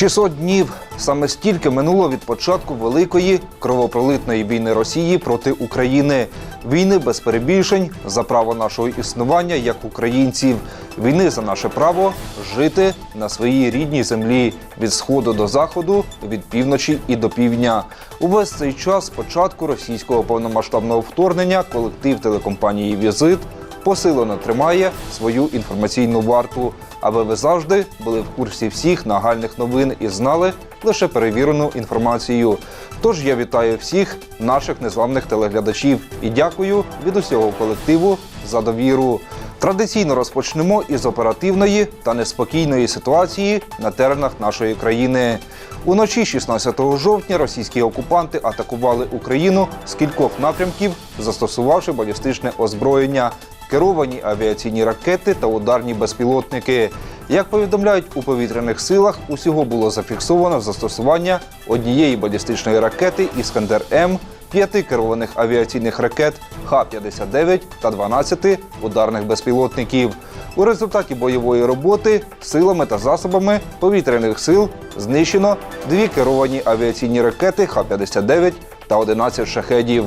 600 днів саме стільки минуло від початку великої кровопролитної війни Росії проти України. Війни без перебільшень за право нашого існування як українців. Війни за наше право жити на своїй рідній землі від сходу до заходу, від півночі і до півдня. Увесь цей час початку російського повномасштабного вторгнення колектив телекомпанії Візит посилено тримає свою інформаційну варту, аби ви завжди були в курсі всіх нагальних новин і знали лише перевірену інформацію. Тож я вітаю всіх наших незламних телеглядачів і дякую від усього колективу за довіру. Традиційно розпочнемо із оперативної та неспокійної ситуації на теренах нашої країни. Уночі 16 жовтня російські окупанти атакували Україну з кількох напрямків, застосувавши балістичне озброєння, керовані авіаційні ракети та ударні безпілотники. Як повідомляють у повітряних силах, усього було зафіксовано застосування однієї балістичної ракети Іскандер М, п'яти керованих авіаційних ракет Х-59 та 12 ударних безпілотників. У результаті бойової роботи силами та засобами повітряних сил знищено дві керовані авіаційні ракети Х-59 та 11 шахедів.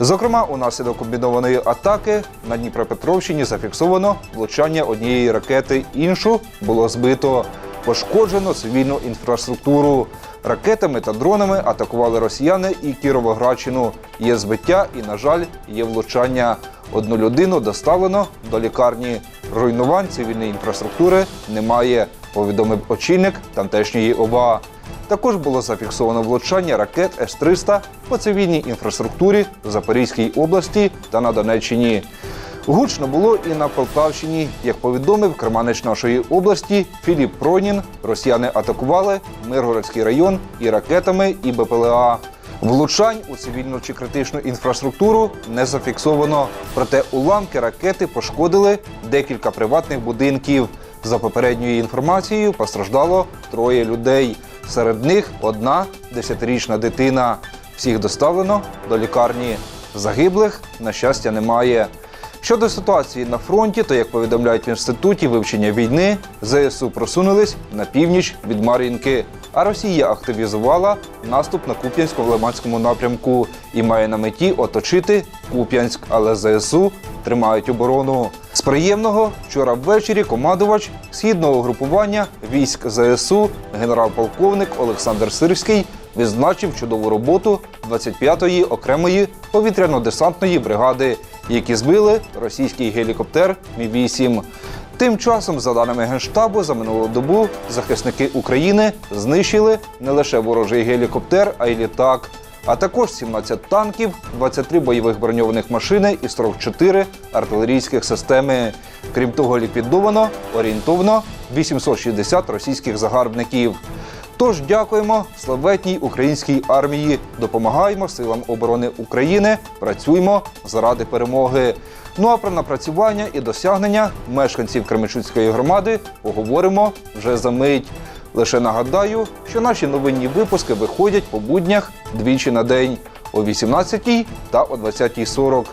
Зокрема, унаслідок комбінованої атаки на Дніпропетровщині зафіксовано влучання однієї ракети, іншу було збито. Пошкоджено цивільну інфраструктуру. Ракетами та дронами атакували росіяни і Кіровоградщину. Є збиття і, на жаль, є влучання. Одну людину доставлено до лікарні. Руйнувань цивільної інфраструктури немає, повідомив очільник тамтешньої ОВА. Також було зафіксовано влучання ракет С-300 по цивільній інфраструктурі в Запорізькій області та на Донеччині. Гучно було і на Полтавщині. Як повідомив керманич нашої області Філіп Пронін, росіяни атакували Миргородський район і ракетами, і БПЛА. Влучань у цивільну чи критичну інфраструктуру не зафіксовано. Проте уламки ракети пошкодили декілька приватних будинків. За попередньою інформацією, постраждало троє людей. Серед них одна десятирічна дитина. Всіх доставлено до лікарні. Загиблих, на щастя, немає. Щодо ситуації на фронті, то як повідомляють в інституті вивчення війни, ЗСУ просунулись на північ від Мар'їнки, а Росія активізувала наступ на Куп'янсько-Лиманському напрямку і має на меті оточити Куп'янськ, але ЗСУ тримають оборону. З приємного вчора ввечері командувач східного групування військ ЗСУ генерал-полковник Олександр Сирський відзначив чудову роботу 25-ї окремої повітряно-десантної бригади, які збили російський гелікоптер Мі-8. Тим часом, за даними Генштабу, за минулу добу захисники України знищили не лише ворожий гелікоптер, а й літак, а також 17 танків, 23 бойових броньованих машини і 44 артилерійських системи. Крім того, ліквідовано орієнтовно 860 російських загарбників. Тож дякуємо славетній українській армії, допомагаємо силам оборони України, працюємо заради перемоги. Ну а про напрацювання і досягнення мешканців Кременчуцької громади поговоримо вже за мить. Лише нагадаю, що наші новинні випуски виходять по буднях двічі на день о 18 та о 20.40.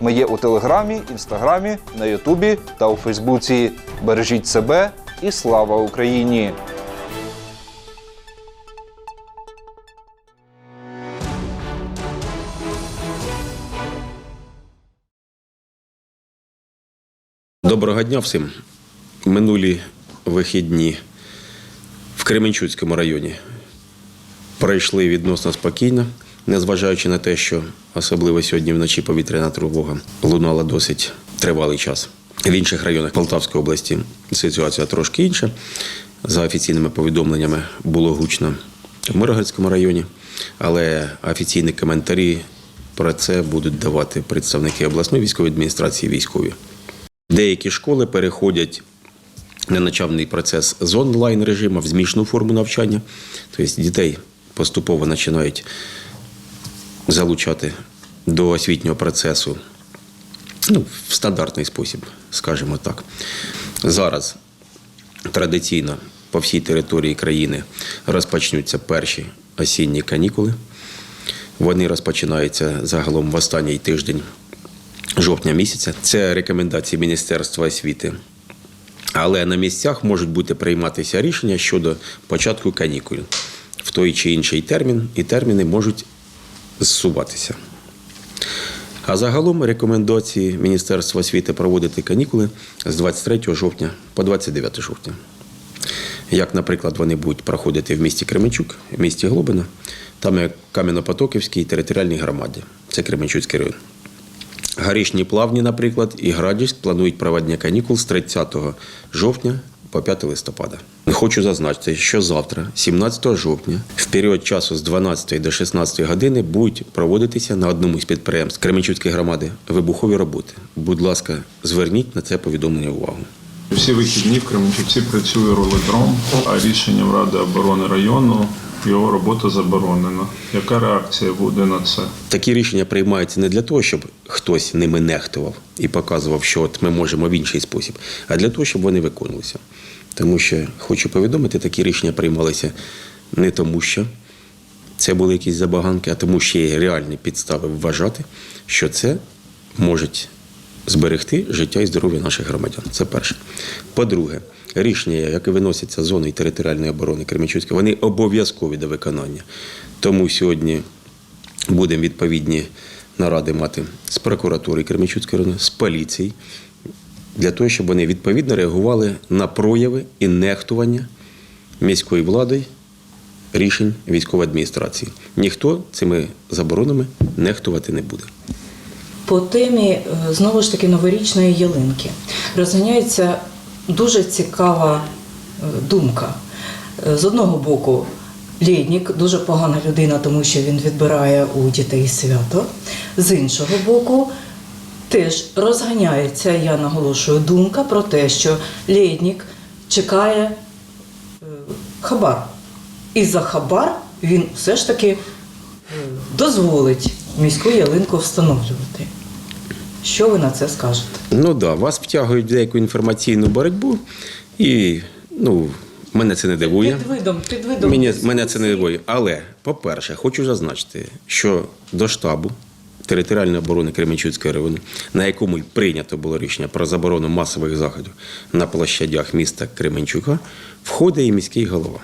Ми є у Телеграмі, Інстаграмі, на Ютубі та у Фейсбуці. Бережіть себе і слава Україні! Доброго дня всім. Минулі вихідні Кременчуцькому районі пройшли відносно спокійно, незважаючи на те, що особливо сьогодні вночі повітряна тривога лунала досить тривалий час. В інших районах Полтавської області ситуація трошки інша. За офіційними повідомленнями було гучно в Мироградському районі, але офіційні коментарі про це будуть давати представники обласної військової адміністрації військові. Деякі школи переходять на навчальний процес з онлайн режиму в змішну форму навчання. Тобто дітей поступово починають залучати до освітнього процесу ну, в стандартний спосіб, скажімо так. Зараз традиційно по всій території країни розпочнуться перші осінні канікули. Вони розпочинаються загалом в останній тиждень жовтня місяця. Це рекомендації Міністерства освіти Але на місцях можуть бути прийматися рішення щодо початку канікул в той чи інший термін, і терміни можуть зсуватися. А загалом рекомендації Міністерства освіти проводити канікули з 23 жовтня по 29 жовтня. Як, наприклад, вони будуть проходити в місті Кременчук, в місті Глобина, там є Кам'янопотоківській територіальній громаді. Це Кременчуцький район. Гарішні плавні, наприклад, і Градіськ планують проведення канікул з 30 жовтня по 5 листопада. Хочу зазначити, що завтра, 17 жовтня, в період часу з 12 до 16 години будуть проводитися на одному з підприємств Кременчуцької громади вибухові роботи. Будь ласка, зверніть на це повідомлення увагу. Всі вихідні в Кременчуці працює роледром, а рішенням Ради оборони району його робота заборонена. Яка реакція буде на це? Такі рішення приймаються не для того, щоб хтось ними нехтував і показував, що от ми можемо в інший спосіб, а для того, щоб вони виконувалися. Тому що хочу повідомити, такі рішення приймалися не тому, що це були якісь забаганки, а тому, що є реальні підстави вважати, що це можуть зберегти життя і здоров'я наших громадян. Це перше. По-друге, рішення, які виносяться зоною територіальної оборони Кременчуцької, вони обов'язкові до виконання. Тому сьогодні будемо відповідні наради мати з прокуратури Кременчуцької району, з поліції, для того, щоб вони відповідно реагували на прояви і нехтування міською владою рішень військової адміністрації. Ніхто цими заборонами нехтувати не буде. По темі е, знову ж таки новорічної ялинки розганяється дуже цікава е, думка. Е, З одного боку, Лєднік дуже погана людина, тому що він відбирає у дітей свято. З іншого боку, теж розганяється, я наголошую, думка про те, що Лєднік чекає хабар. І за хабар він все ж таки дозволить міську ялинку встановлювати. Що ви на це скажете? Ну так, да, вас втягують в деяку інформаційну боротьбу, і ну, мене це не дивує. Під видом, під видом. Мені, мене це не дивує. Але, по-перше, хочу зазначити, що до штабу територіальної оборони Кременчуцького району, на якому й прийнято було рішення про заборону масових заходів на площадях міста Кременчука, входить і міський голова.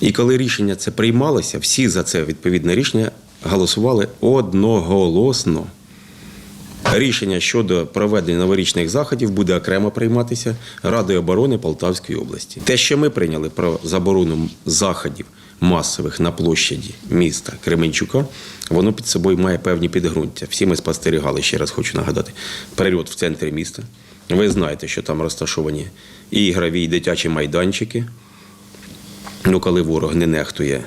І коли рішення це приймалося, всі за це відповідне рішення голосували одноголосно. Рішення щодо проведення новорічних заходів буде окремо прийматися Радою оборони Полтавської області. Те, що ми прийняли про заборону заходів масових на площаді міста Кременчука, воно під собою має певні підґрунтя. Всі ми спостерігали, ще раз хочу нагадати, перельот в центрі міста. Ви знаєте, що там розташовані і ігрові, і дитячі майданчики. Ну, коли ворог не нехтує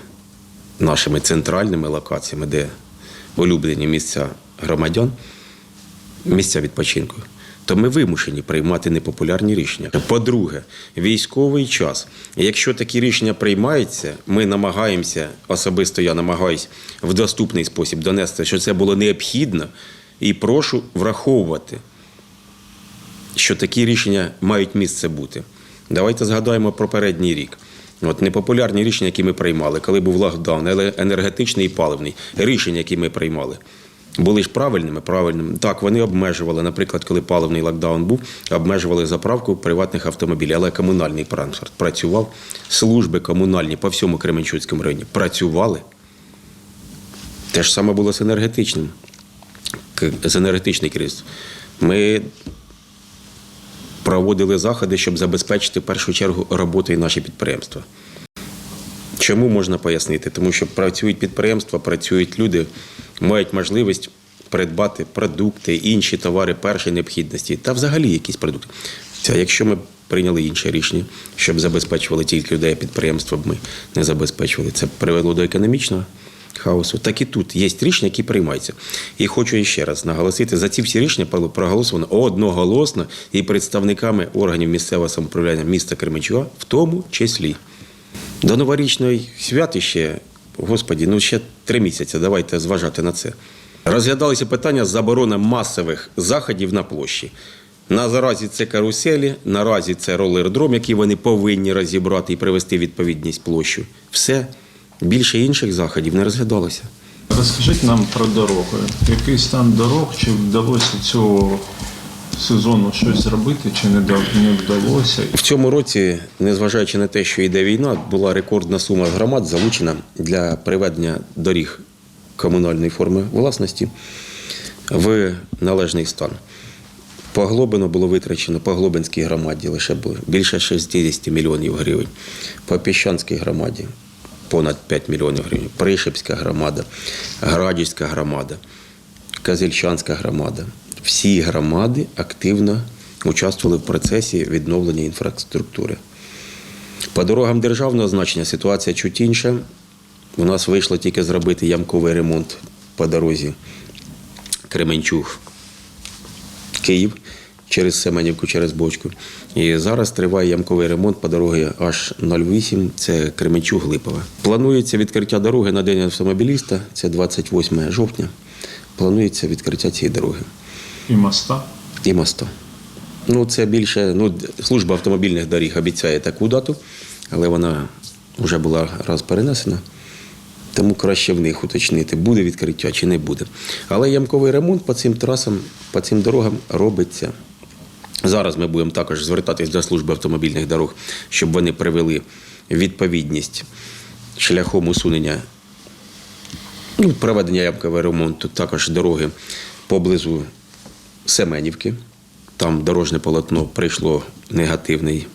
нашими центральними локаціями, де улюблені місця громадян, місця відпочинку, то ми вимушені приймати непопулярні рішення. По-друге, військовий час. Якщо такі рішення приймаються, ми намагаємося, особисто я намагаюся в доступний спосіб донести, що це було необхідно, і прошу враховувати, що такі рішення мають місце бути. Давайте згадаємо про передній рік. От непопулярні рішення, які ми приймали, коли був локдаун, енергетичний і паливний. Рішення, які ми приймали, були ж правильними, правильними. Так, вони обмежували, наприклад, коли паливний локдаун був, обмежували заправку приватних автомобілів, але комунальний транспорт працював. Служби комунальні по всьому Кременчуцькому районі працювали. Те ж саме було з енергетичним, з енергетичним керівництвом. Ми проводили заходи, щоб забезпечити в першу чергу роботу і наші підприємства. Чому можна пояснити? Тому що працюють підприємства, працюють люди, мають можливість придбати продукти, інші товари першої необхідності та взагалі якісь продукти. Це якщо ми прийняли інше рішення, щоб забезпечували тільки людей, а підприємства б ми не забезпечували. Це привело до економічного хаосу. Так і тут є рішення, які приймаються. І хочу ще раз наголосити, за ці всі рішення проголосовано одноголосно і представниками органів місцевого самоуправління міста Кременчуга, в тому числі. До новорічної святи ще, господі, ну ще три місяці. Давайте зважати на це. Розглядалися питання заборони масових заходів на площі. Наразі це каруселі, наразі це ролердром, який вони повинні розібрати і привести відповідність площу. Все. Більше інших заходів не розглядалося. Розкажіть нам про дороги. Який стан дорог? Чи вдалося цього сезону щось зробити чи не вдалося? В цьому році, незважаючи на те, що йде війна, була рекордна сума громад залучена для приведення доріг комунальної форми власності в належний стан. По Глобину було витрачено по Глобинській громаді лише більше 60 мільйонів гривень. По Піщанській громаді понад 5 мільйонів гривень. Пришипська громада, Градівська громада, Казельчанська громада. Всі громади активно участвували в процесі відновлення інфраструктури. По дорогам державного значення ситуація чуть інша. У нас вийшло тільки зробити ямковий ремонт по дорозі Кременчуг Київ через Семенівку, через Бочку. І зараз триває ямковий ремонт по дорогі H08, це Кременчуг Глипове. Планується відкриття дороги на День автомобіліста, це 28 жовтня. Планується відкриття цієї дороги І моста? і моста. Ну, це більше, ну, служба автомобільних доріг обіцяє таку дату, але вона вже була раз перенесена. Тому краще в них уточнити, буде відкриття чи не буде. Але ямковий ремонт по цим трасам, по цим дорогам робиться. Зараз ми будемо також звертатись до служби автомобільних дорог, щоб вони привели відповідність шляхом усунення ну, проведення ямкового ремонту, також дороги поблизу Семенівки. Там дорожнє полотно прийшло негативний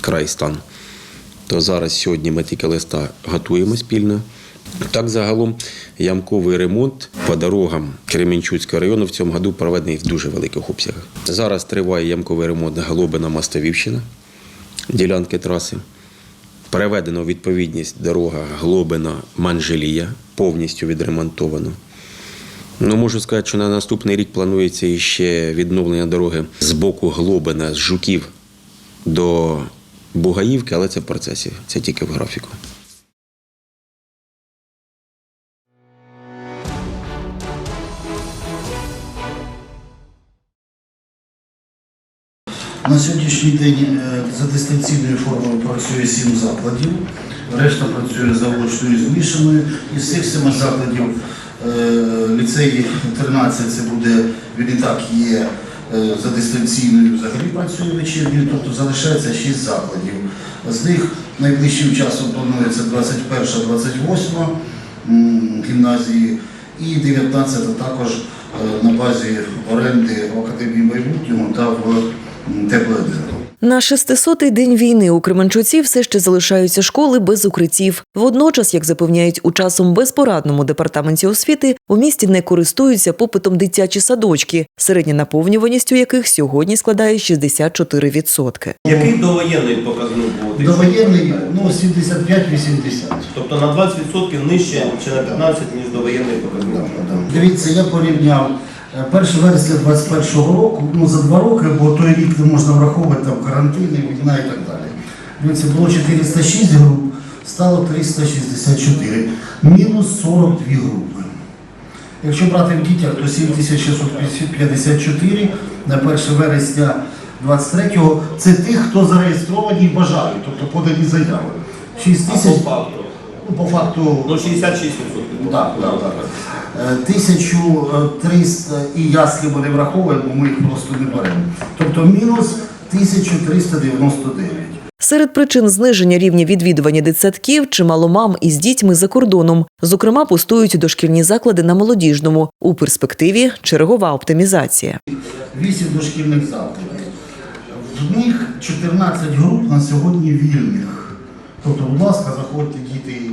край стан. То зараз сьогодні ми тільки листа готуємо спільно. Так, загалом, ямковий ремонт по дорогам Кременчуцького району в цьому году проведений в дуже великих обсягах. Зараз триває ямковий ремонт Голобина Мостовівщина, ділянки траси. Переведено відповідність дорога Глобина Манжелія, повністю відремонтовано. Ну, можу сказати, що на наступний рік планується ще відновлення дороги з боку Глобина, з Жуків до Бугаївки, але це в процесі, це тільки в графіку. На сьогоднішній день е, за дистанційною формою працює сім закладів, решта працює заочною змішаною. Із цих семи закладів ліцеї 13 це буде, він і так є е, за дистанційною, взагалі працює вечірньою, тобто залишається шість закладів. З них найближчим часом планується 21-28 гімназії і 19 також е, на базі оренди в Академії майбутнього та в теплоенерго. На 600-й день війни у Кременчуці все ще залишаються школи без укриттів. Водночас, як запевняють у часом безпорадному департаменті освіти, у місті не користуються попитом дитячі садочки, середня наповнюваність у яких сьогодні складає 64%. Який довоєнний показник був? Довоєнний ну, 75-80. Тобто на 20% нижче чи на 15% ніж довоєнний показник. Дивіться, я порівняв 1 вересня 21 року, ну за два роки, бо той рік не можна враховувати там карантини, війна і так далі. Дивіться, було 406 груп, стало 364, мінус 42 групи. Якщо брати в дітях, то 7654 на 1 вересня 23-го це тих, хто зареєстровані і бажають, тобто подані заяви. 6 тисяч, по факту? ну, по факту, Ну 66%. так, так, так. Е, 1300 і яслі ми не враховуємо, бо ми їх просто не беремо. Тобто мінус 1399. Серед причин зниження рівня відвідування дитсадків чимало мам із дітьми за кордоном. Зокрема, пустують дошкільні заклади на молодіжному. У перспективі чергова оптимізація. 8 дошкільних закладів. В них 14 груп на сьогодні вільних. Тобто, будь ласка, заходьте діти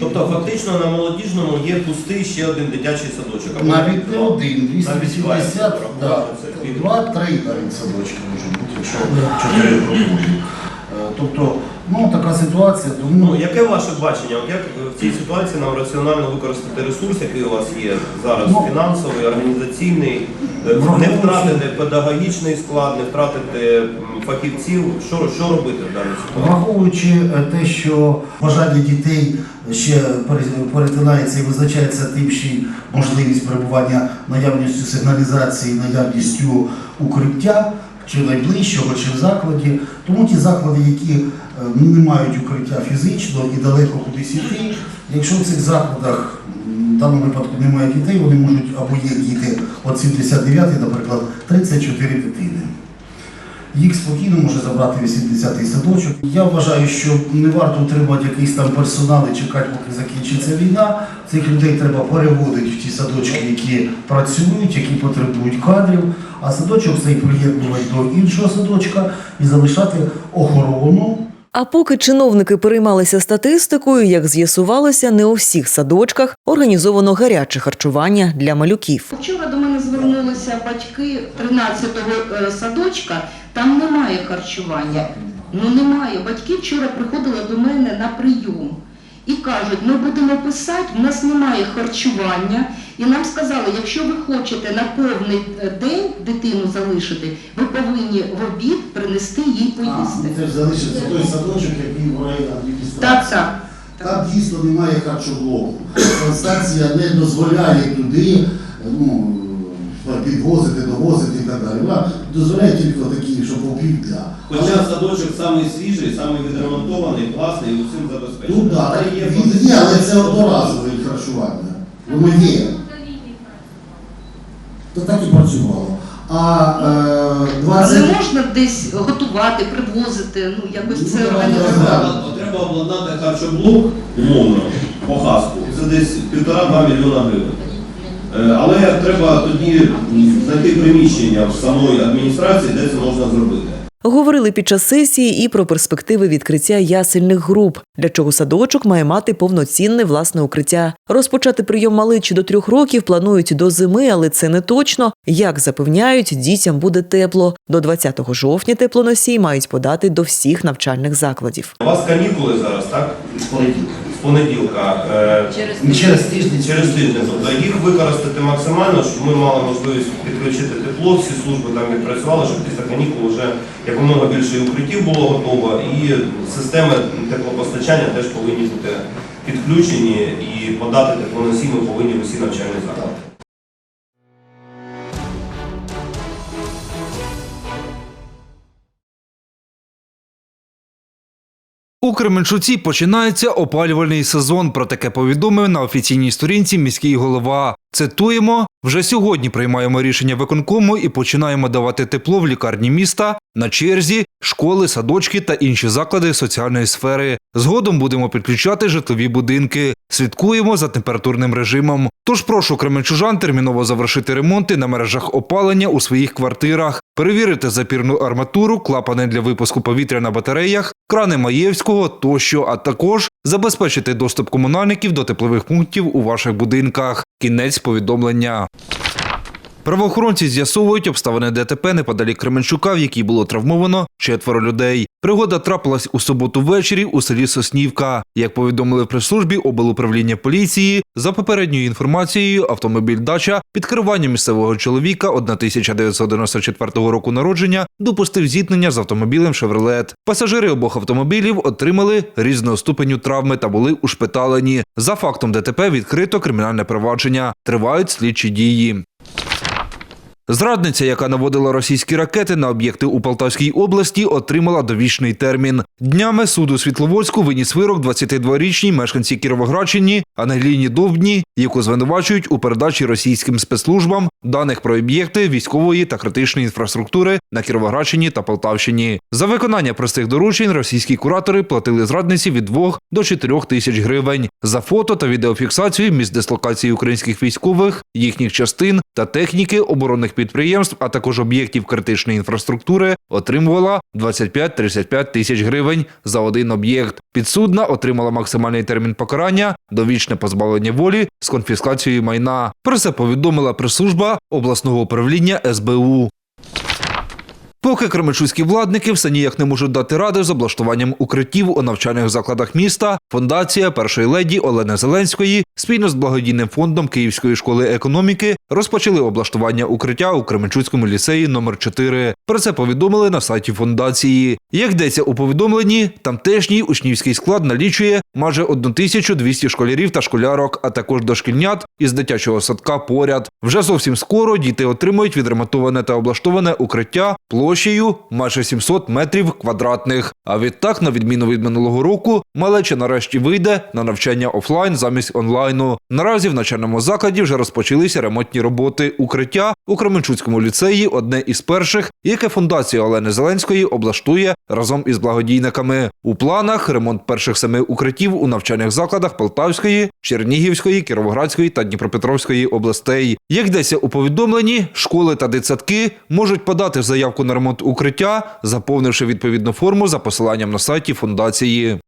Тобто фактично на молодіжному є пустий ще один дитячий садочок. або Навіть не два. один, Навіть два, 280, якщо да, врахувати, це пів. два-три навіть садочки можуть бути, якщо чотири пропустять. Е, Тобто, ну така ситуація, Ну, яке ваше бачення? От Як в цій ситуації нам раціонально використати ресурс, який у вас є зараз, Ну, фінансовий, організаційний, е, не враховуючи- втратити педагогічний склад, не втратити м, фахівців? Що, що робити в даній ситуації? Враховуючи е, те, що бажання дітей ще перетинається і визначається тим, що можливість перебування наявністю сигналізації, наявністю укриття чи найближчого, чи в закладі, тому ті заклади, які е, не мають укриття фізично і далеко кудись іти, якщо в цих закладах в даному випадку немає дітей, вони можуть або є діти от 79, наприклад, 34 дитини. Їх спокійно може забрати 80-й садочок. Я вважаю, що не варто утримувати якийсь там персонал і чекати, поки закінчиться війна. Цих людей треба переводити в ті садочки, які працюють, які потребують кадрів, а садочок цей приєднувати до іншого садочка і залишати охорону. А поки чиновники переймалися статистикою, як з'ясувалося, не у всіх садочках організовано гаряче харчування для малюків. Вчора до мене звернулися батьки 13-го е, садочка, там немає харчування. Ну немає. Батьки вчора приходили до мене на прийом і кажуть, ми будемо писати, в нас немає харчування. І нам сказали, якщо ви хочете на повний е, день дитину залишити, ви повинні в обід принести їй поїсти. Це ж залишиться той садочок, який в райадміністрації. Так, так. Там дійсно немає харчоблоку. Станція не дозволяє туди ну, підвозити, довозити і так далі. Вона дозволяє тільки такі, що попів для. Хоча садочок самий свіжий, самий відремонтований, класний, і усім забезпечений. Ну так, Але є він є, але це одноразове харчування. Воно є. То так і працювало. А е, Але можна десь готувати, привозити, ну якось це Ну, організувати. Треба обладнати харчоблок умовно по хаску. Це десь півтора-два мільйона гривень. Е, Але треба тоді знайти приміщення в самої адміністрації, де це можна зробити. Говорили під час сесії і про перспективи відкриття ясельних груп, для чого садочок має мати повноцінне власне укриття. Розпочати прийом маличі до трьох років планують до зими, але це не точно. Як запевняють, дітям буде тепло. До 20 жовтня теплоносій мають подати до всіх навчальних закладів. У вас канікули зараз, так? Понеділка. через. Е, Через тиждень. Через тиждень, тобто їх використати максимально, щоб ми мали можливість підключити тепло, всі служби там відпрацювали, щоб після канікул вже якомога більше укриттів було готово, і системи теплопостачання теж повинні бути підключені і подати теплоносій ми повинні в усі навчальні заклади. У Кременчуці починається опалювальний сезон. Про таке повідомив на офіційній сторінці міський голова. Цитуємо: вже сьогодні приймаємо рішення виконкому і починаємо давати тепло в лікарні міста на черзі, школи, садочки та інші заклади соціальної сфери. Згодом будемо підключати житлові будинки. Слідкуємо за температурним режимом. Тож прошу кременчужан терміново завершити ремонти на мережах опалення у своїх квартирах, перевірити запірну арматуру, клапани для випуску повітря на батареях, крани Маєвського тощо, а також забезпечити доступ комунальників до теплових пунктів у ваших будинках. Кінець повідомлення. Правоохоронці з'ясовують обставини ДТП неподалік Кременчука, в якій було травмовано четверо людей. Пригода трапилась у суботу ввечері у селі Соснівка. Як повідомили в прес-службі облуправління поліції, за попередньою інформацією, автомобіль Дача під керуванням місцевого чоловіка 1994 року народження допустив зіткнення з автомобілем Шевролет. Пасажири обох автомобілів отримали різного ступеню травми та були ушпиталені. За фактом ДТП відкрито кримінальне провадження. Тривають слідчі дії. Зрадниця, яка наводила російські ракети на об'єкти у Полтавській області, отримала довічний термін. Днями суду Світловодську виніс вирок 22-річній мешканці Кіровоградщині Ангеліні Довбні, яку звинувачують у передачі російським спецслужбам даних про об'єкти військової та критичної інфраструктури на Кіровоградщині та Полтавщині. За виконання простих доручень російські куратори платили зрадниці від 2 до 4 тисяч гривень за фото та відеофіксацію місць дислокації українських військових, їхніх частин та техніки оборонних підприємств, а також об'єктів критичної інфраструктури, отримувала 25-35 тисяч гривень за один об'єкт. Підсудна отримала максимальний термін покарання довічне позбавлення волі з конфіскацією майна. Про це повідомила прес-служба обласного управління СБУ. Поки кременчуцькі владники все ніяк не можуть дати ради з облаштуванням укриттів у навчальних закладах міста, фондація першої леді Олени Зеленської спільно з благодійним фондом Київської школи економіки розпочали облаштування укриття у Кременчуцькому ліцеї номер 4 Про це повідомили на сайті фондації. Як йдеться у повідомленні, тамтешній учнівський склад налічує майже 1200 школярів та школярок, а також дошкільнят із дитячого садка поряд. Вже зовсім скоро діти отримують відремонтоване та облаштоване укриття площею майже 700 метрів квадратних. А відтак, на відміну від минулого року, малеча нарешті нарешті вийде на навчання офлайн замість онлайну. Наразі в навчальному закладі вже розпочалися ремонтні роботи. Укриття у Кременчуцькому ліцеї одне із перших, яке фундація Олени Зеленської облаштує разом із благодійниками. У планах ремонт перших семи укриттів у навчальних закладах Полтавської, Чернігівської, Кіровоградської та Дніпропетровської областей. Як йдеться у повідомленні, школи та дитсадки можуть подати заявку на ремонт укриття, заповнивши відповідну форму за посиланням на сайті фундації.